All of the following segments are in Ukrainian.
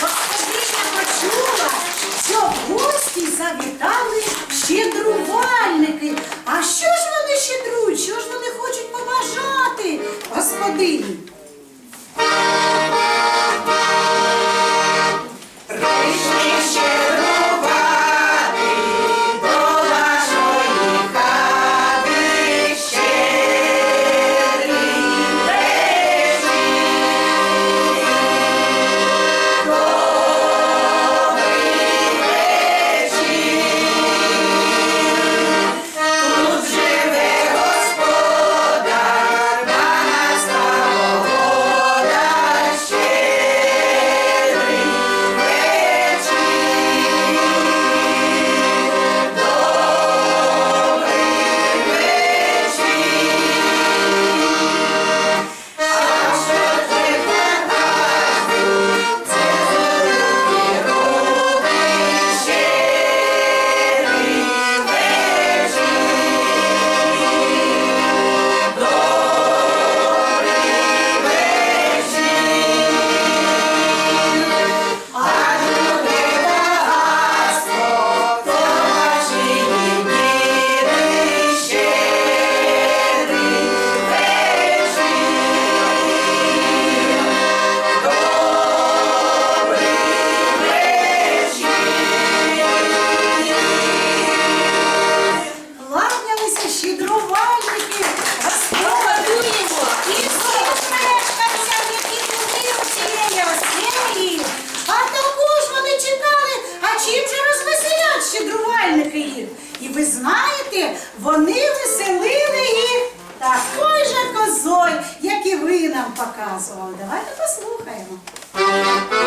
Господиня почула, що в гості завітали щедрувальники. А що ж вони щедрують? Що ж вони хочуть побажати, господині? Знаєте, вони веселили їх такою же козою, як і ви нам показували. Давайте послухаємо.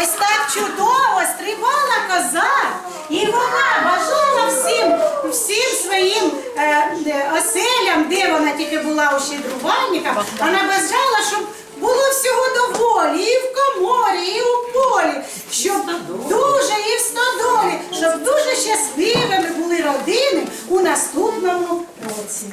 Ось так чудово стрибала коза, і вона бажала всім, всім своїм е, оселям, де вона тільки була у щедрувальника, вона бажала, щоб було всього доволі, і в коморі, і у полі, щоб дуже і в стодолі, щоб дуже щасливими були родини у наступному році.